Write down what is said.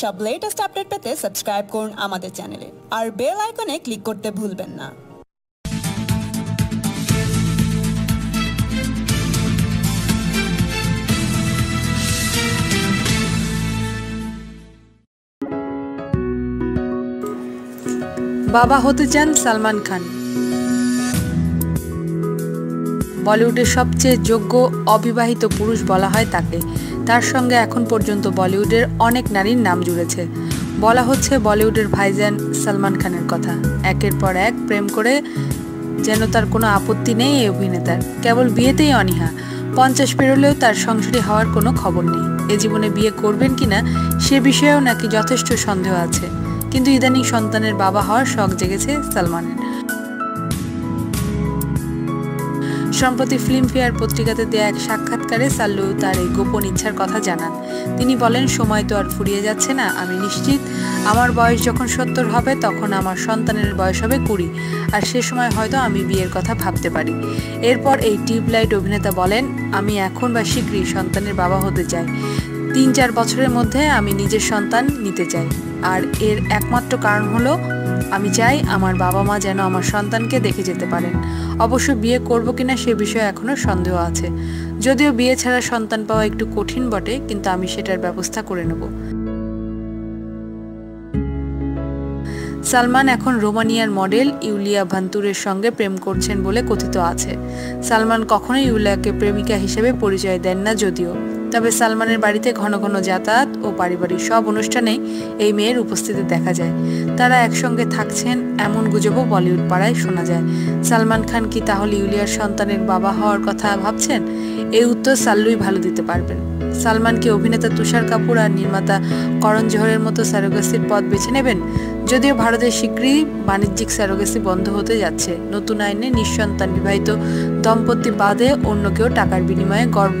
সব latest update পেতে subscribe করুন আমাদের চ্যানেলে আর বেল আইকনে ক্লিক করতে ভুলবেন না। বাবা হতে চান সালমান খান। বলিউডের সবচেয়ে যোগ্য অবিবাহিত পুরুষ বলা হয় তাকে। তার সঙ্গে এখন পর্যন্ত বলিউডের অনেক নারীর নাম জুড়েছে। বলা হচ্ছে বলিউডের ভাইজান সালমান খানের কথা। একের পর এক প্রেম করে যেন তার কোনো আপত্তি নেই এই অভিনেতার। কেবল বিয়েতেই অনীহা। পঞ্চাশ পেরোলেও তার সংসারী হওয়ার কোনো খবর নেই। এ জীবনে বিয়ে করবেন কিনা সে বিষয়েও নাকি যথেষ্ট সন্দেহ আছে। কিন্তু ইদানিং সন্তানের বাবা হওয়ার শখ জেগেছে সালমানের। সম্প্রতি ফিল্মফেয়ার পত্রিকাতে দেয়া এক সাক্ষাৎকারে সাল্লু তার এই গোপন ইচ্ছার কথা জানান। তিনি বলেন, সময় তো আর ফুরিয়ে যাচ্ছে না, আমি নিশ্চিত। আমার বয়স যখন সত্তর হবে, তখন আমার সন্তানের বয়স হবে কুড়ি। আর সে সময় হয়তো আমি বিয়ের কথা ভাবতে পারি। এরপর এই টিউবলাইট অভিনেতা বলেন, আমি এখন বা শীঘ্রই সন্তানের বাবা হতে চাই। তিন চার বছরের মধ্যে আমি নিজের সন্তান নিতে চাই। আর এর একমাত্র কারণ হলো, আমি চাই আমার বাবা মা যেন আমার সন্তানকে দেখে যেতে পারেন। অবশ্য বিয়ে করব কিনা সে বিষয়ে এখনও সন্দেহ আছে। যদিও বিয়ে ছাড়া সন্তান পাওয়া একটু কঠিন বটে, কিন্তু আমি সেটার ব্যবস্থা করে নেব। সালমান এখন রোমানিয়ার মডেল ইউলিয়া ভান্তুরের সঙ্গে প্রেম করছেন বলে কথিত আছে। সালমান কখনোই ইউলিয়াকে প্রেমিকা হিসেবে পরিচয় দেন না যদিও। তবে সালমানের বাড়িতে ঘন ঘন যাতায়াত ও পারিবারিক সব অনুষ্ঠানেই এই মেয়ের উপস্থিতি দেখা যায়। তারা একসঙ্গে থাকছেন এমন গুজবও বলিউড পাড়ায় শোনা যায়। সালমান খান কি তাহলে ইউলিয়ার সন্তানের বাবা হওয়ার কথা ভাবছেন? এই উত্তর সাল্লুই ভালো দিতে পারবেন। সালমানকে অভিনেতা তুষার কাপুর আর নির্মাতা করণ জোহরের মতো স্যারোগাসির পথ বেছে নেবেন? যদিও ভারতে শীঘ্রই বাণিজ্যিক স্যারোগাসি বন্ধ হতে যাচ্ছে। নতুন আইনে নিঃসন্তান বিবাহিত দম্পতি বাদে অন্য কেউ টাকার বিনিময়ে গর্ভ